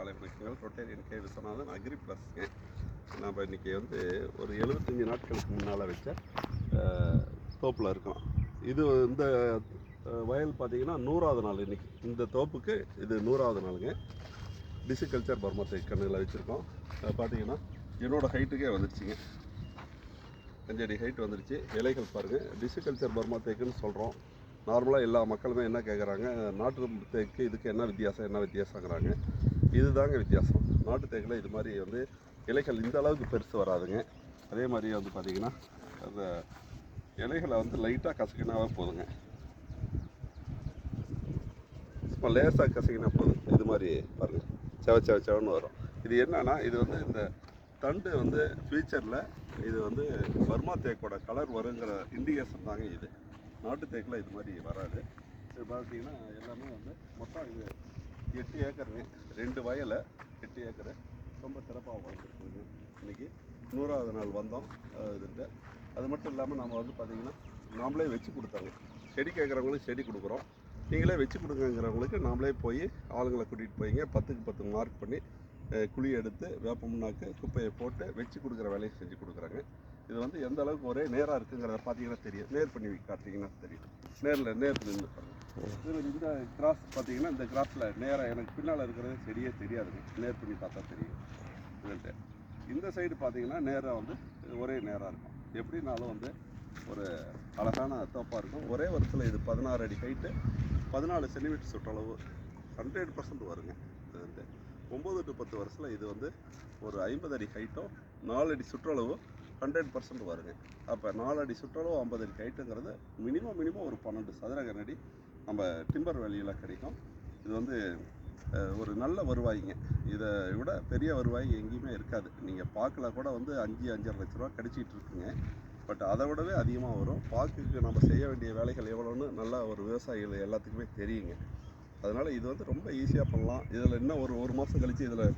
காலை வணக்கங்கள் Rotarian K Viswanathan agri ப்ளஸ்ங்க நம்ம இன்றைக்கி வந்து ஒரு எழுபத்தஞ்சி நாட்களுக்கு முன்னால் வச்ச தோப்பில் இருக்கோம். இது இந்த வயல் பார்த்தீங்கன்னா நூறாவது நாள் இன்னைக்கு. இந்த தோப்புக்கு இது நூறாவது நாளுங்க. டிசிகல்ச்சர் பர்மத்தை கண்ணில் வச்சுருக்கோம். பார்த்தீங்கன்னா என்னோடய ஹைட்டுக்கே வந்துருச்சுங்க. அஞ்சடி ஹைட் வந்துருச்சு. இலைகள் பாருங்கள் டிசிகல்ச்சர் பர்மா தேக்குன்னு சொல்கிறோம் நார்மலாக எல்லா மக்களுமே என்ன கேட்குறாங்க நாட்டு தேக்கு இதுக்கு என்ன வித்தியாசம்? என்ன வித்தியாசங்கிறாங்க? இதுதாங்க வித்தியாசம். நாட்டு தேக்கில் இது மாதிரி வந்து இலைகள் இந்த அளவுக்கு பெருசு வராதுங்க. அதே மாதிரி வந்து பார்த்திங்கன்னா அந்த இலைகளை வந்து லைட்டாக கசக்கினாவே போதுங்க. சும்மா லேசாக கசக்கினா போதும். இது மாதிரி பாருங்கள் செவ செவ செவன்னு வரும். இது என்னன்னா இது வந்து இந்த தண்டு வந்து ஃபியூச்சரில் இது வந்து பர்மா தேக்கோட கலர் வருங்கிற இண்டிகேஷன் தாங்க இது. நாட்டு தேக்கில் இது மாதிரி வராது. இது பார்த்தீங்கன்னா எல்லாமே வந்து மொத்தம் இது எட்டு ஏக்கர் ரெண்டு வயலை எட்டு ஏக்கரை. ரொம்ப சிறப்பாக வளர்ந்துருக்குங்க இன்னைக்கு நூறாவது நாள் வந்தோம். இதுட்டு அது மட்டும் இல்லாமல் நம்ம வந்து பார்த்திங்கன்னா நாமளே வச்சு கொடுத்தாங்க செடி கேட்குறவங்களுக்கு செடி கொடுக்குறோம். நீங்களே வச்சு கொடுங்கங்கிறவங்களுக்கு நாமளே போய் ஆளுங்களை கூட்டிகிட்டு போய்ங்க. பத்துக்கு பத்து மார்க் பண்ணி குழி எடுத்து வேப்ப முன்னாக்கு குப்பையை போட்டு வச்சு கொடுக்குற வேலையை செஞ்சு கொடுக்குறாங்க. இது வந்து எந்த அளவுக்கு ஒரே நேராக இருக்குங்கிறத பார்த்தீங்கன்னா தெரியும். நேர் பண்ணி காட்டிங்கன்னா தெரியும். நேரில் நேர் நின்று இந்த கிராஸ் பார்த்தீங்கன்னா இந்த கிராஸில் நேராக எனக்கு பின்னால் இருக்கிறது செடியே தெரியாதுங்க நேர் பண்ணி பார்த்தா தெரியும். இதுன்ட்டு இந்த சைடு பார்த்தீங்கன்னா நேராக வந்து ஒரே நேராக இருக்கும். எப்படினாலும் வந்து ஒரு அழகான தோப்பாக இருக்கும். ஒரே வருஷத்தில் இது பதினாறு அடி ஹைட்டு பதினாலு சென்டிமீட்டர் சுற்றளவு ஹண்ட்ரட் பர்சன்ட் வருங்க. இது வந்து ஒம்பது டு பத்து வருஷத்தில் இது வந்து ஒரு ஐம்பது அடி ஹைட்டோ நாலு அடி சுற்றளவு ஹண்ட்ரட் பர்சன்ட் வருங்க. அப்போ நாலு அடி சுற்றளவு ஐம்பது அடி ஹைட்டுங்கிறது மினிமம் மினிமம் ஒரு பன்னெண்டு சதுர நம்ம டிம்பர் வேலியில் கிடைக்கும். இது வந்து ஒரு நல்ல வருவாய்ங்க. இதை விட பெரிய வருவாய் எங்கேயுமே இருக்காது. நீங்கள் பார்க்கல கூட வந்து அஞ்சு அஞ்சரை லட்ச ரூபா கிடச்சிட்டு இருக்குங்க. பட் அதை விடவே அதிகமாக வரும். பாக்குக்கு நம்ம செய்ய வேண்டிய வேலைகள் எவ்வளோன்னு நல்லா ஒரு விவசாயிகள் எல்லாத்துக்குமே தெரியுங்க. அதனால் இது வந்து ரொம்ப ஈஸியாக பண்ணலாம். இதில் இன்னும் ஒரு ஒரு மாதம் கழித்து இதில்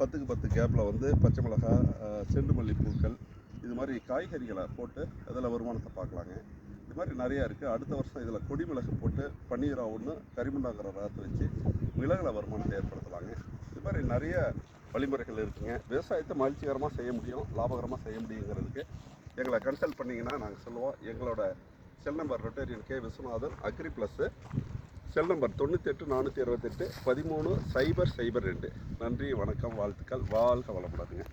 பத்துக்கு பத்து கேப்பில் வந்து பச்சை மிளகாய் செண்டு மல்லி பூக்கள் இது மாதிரி காய்கறிகளை போட்டு அதில் வருமானத்தை பார்க்கலாங்க. இது மாதிரி நிறையா இருக்குது அடுத்த வருஷம் இதில் கொடி மிளகு போட்டு பன்னீரா ஒன்று கரிமண்டாங்கிற ரகத்தை வச்சு மிளகுல வருமானத்தை ஏற்படுத்தலாங்க. இது மாதிரி நிறைய வழிமுறைகள் இருக்குதுங்க விவசாயத்தை மகிழ்ச்சிகரமாக செய்ய முடியும் லாபகரமாக செய்ய முடியுங்கிறதுக்கு எங்களை கன்சல்ட் பண்ணிங்கன்னா நாங்கள் சொல்லுவோம். எங்களோட cell number Rotarian K Viswanathan agri plus cell number தொண்ணூத்தெட்டு நானூற்றி அறுபத்தெட்டு பதிமூணு சைபர் சைபர் ரெண்டு. நன்றி வணக்கம் வாழ்த்துக்கள். வாழ்க வளமுடனுங்க